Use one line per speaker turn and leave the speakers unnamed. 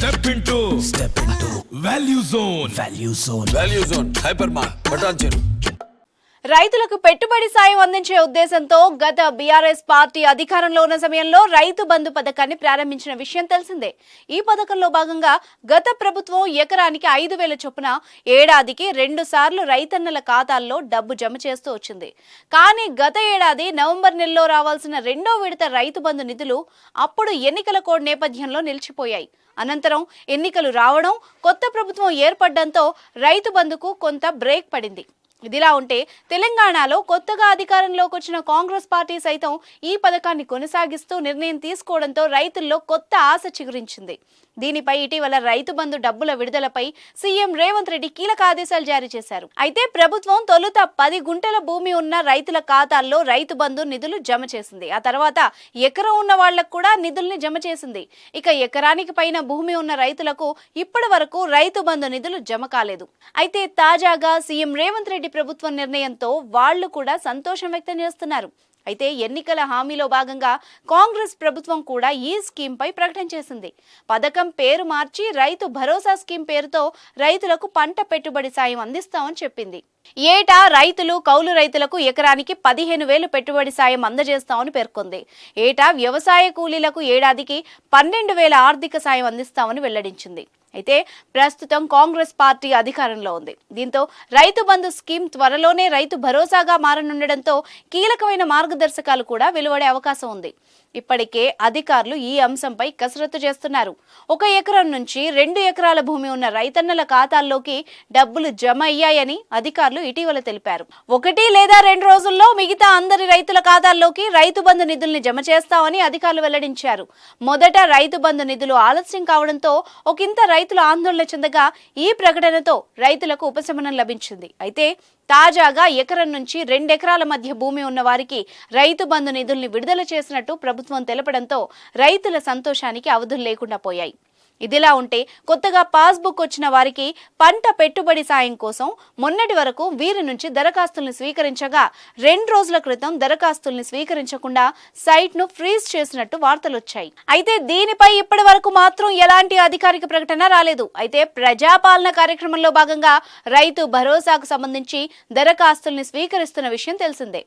step into.
Step into.
Value zone.
Value zone. Value zone. Hypermart patancheru
రైతులకు పెట్టుబడి సాయం అందించే ఉద్దేశంతో గత బీఆర్ఎస్ పార్టీ అధికారంలో ఉన్న సమయంలో రైతు బంధు పథకాన్ని ప్రారంభించిన విషయం తెలిసిందే. ఈ పథకంలో భాగంగా గత ప్రభుత్వం ఎకరానికి ఐదు వేల చొప్పున ఏడాదికి రెండు సార్లు రైతన్నల ఖాతాల్లో డబ్బు జమ చేస్తూ వచ్చింది. కానీ గత ఏడాది నవంబర్ నెలలో రావాల్సిన రెండో విడత రైతు బంధు నిధులు అప్పుడు ఎన్నికల కోడ్ నేపథ్యంలో నిలిచిపోయాయి. అనంతరం ఎన్నికలు రావడం కొత్త ప్రభుత్వం ఏర్పడడంతో రైతు బంధుకు కొంత బ్రేక్ పడింది. ఇదిలా ఉంటే తెలంగాణలో కొత్తగా అధికారంలోకి వచ్చిన కాంగ్రెస్ పార్టీ సైతం ఈ పథకాన్ని కొనసాగిస్తూ నిర్ణయం తీసుకోవడంతో రైతుల్లో కొత్త ఆశ చిగురించింది. దీనిపై ఇటీవల రైతు బంధు డబ్బుల విడుదలపై సీఎం రేవంత్ రెడ్డి కీలక ఆదేశాలు జారీ చేశారు. అయితే ప్రభుత్వం తొలుత పది గుంటల భూమి ఉన్న రైతుల ఖాతాల్లో రైతు బంధు నిధులు జమ చేసింది. ఆ తర్వాత ఎకరం ఉన్న వాళ్ళకు కూడా నిధుల్ని జమ చేసింది. ఇక ఎకరానికి పైన భూమి ఉన్న రైతులకు ఇప్పటి వరకు రైతు బంధు నిధులు జమ కాలేదు. అయితే తాజాగా సీఎం రేవంత్ రెడ్డి ప్రభుత్వం నిర్ణయంతో వాళ్ళు కూడా సంతోషం వ్యక్తం చేస్తున్నారు. అయితే ఎన్నికల హామీలో భాగంగా కాంగ్రెస్ ప్రభుత్వం కూడా ఈ స్కీమ్ పై ప్రకటన చేసింది. పథకం పేరు మార్చి రైతు భరోసా స్కీమ్ పేరుతో రైతులకు పంట పెట్టుబడి సాయం అందిస్తామని చెప్పింది. ఏటా రైతులు కౌలు రైతులకు ఎకరానికి పదిహేను వేలు పెట్టుబడి సాయం అందజేస్తామని పేర్కొంది. ఏటా వ్యవసాయ కూలీలకు ఏడాదికి పన్నెండు వేల ఆర్థిక సాయం అందిస్తామని వెల్లడించింది. అయితే ప్రస్తుతం కాంగ్రెస్ పార్టీ అధికారంలో ఉంది. దీంతో రైతు బంధు స్కీమ్ త్వరలోనే రైతు భరోసాగా మారనుండడంతో కీలకమైన మార్గదర్శకాలు కూడా వెలువడే అవకాశం ఉంది. ఇప్పటికే అధికారులు ఈ అంశంపై కసరత్తు చేస్తున్నారు. ఒక ఎకరం నుంచి రెండు ఎకరాల భూమి ఉన్న రైతన్నల ఖాతాల్లోకి డబ్బులు జమ అయ్యాయని అధికారులు ఇటీవల తెలిపారు. ఒకటి లేదా రెండు రోజుల్లో మిగతా అందరి రైతుల ఖాతాల్లోకి రైతు బంధు నిధుల్ని జమ చేస్తామని అధికారులు వెల్లడించారు. మొదట రైతు బంధు నిధులు ఆలస్యం కావడంతో ఒకంత రైతులు ఆందోళన చెందగా ఈ ప్రకటనతో రైతులకు ఉపశమనం లభించింది. అయితే తాజాగా ఎకరం నుంచి రెండెకరాల మధ్య భూమి ఉన్న వారికి రైతు బంధు నిధుల్ని విడుదల చేసినట్టు ప్రభుత్వం తెలపడంతో రైతుల సంతోషానికి అవధులు లేకుండా పోయాయి. ఇదిలా ఉంటే కొత్తగా పాస్బుక్ వచ్చిన వారికి పంట పెట్టుబడి సాయం కోసం మొన్నటి వరకు వీరి నుంచి దరఖాస్తుల్ని స్వీకరించగా రెండు రోజుల క్రితం దరఖాస్తుల్ని స్వీకరించకుండా సైట్ను ఫ్రీజ్ చేసినట్టు వార్తలు వచ్చాయి అయితే దీనిపై ఇప్పటి వరకు మాత్రం ఎలాంటి అధికారిక ప్రకటన రాలేదు. అయితే ప్రజాపాలన కార్యక్రమంలో భాగంగా రైతు భరోసాకు సంబంధించి దరఖాస్తుల్ని స్వీకరిస్తున్న విషయం తెలిసిందే.